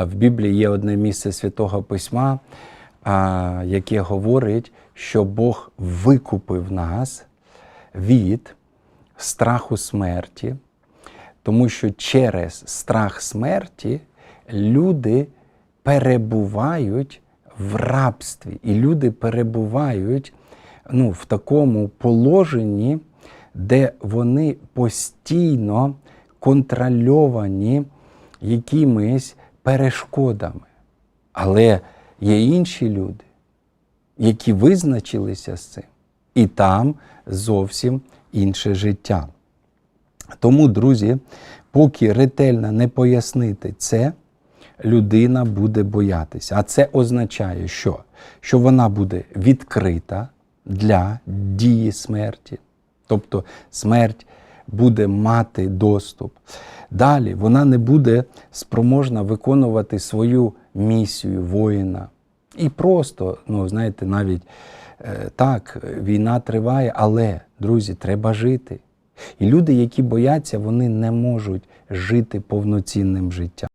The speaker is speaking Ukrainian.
В Біблії є одне місце Святого Письма, яке говорить, що Бог викупив нас від страху смерті, тому що через страх смерті люди перебувають в рабстві, і люди перебувають ну, в такому положенні, де вони постійно контрольовані якимись перешкодами. Але є інші люди, які визначилися з цим, і там зовсім інше життя. Тому, друзі, поки ретельно не пояснити це, людина буде боятися. А це означає, що? Що вона буде відкрита для дії смерті. Тобто смерть буде мати доступ. Далі вона не буде спроможна виконувати свою місію воїна. І просто, ну, знаєте, навіть е, так, війна триває, але, друзі, треба жити. І люди, які бояться, вони не можуть жити повноцінним життям.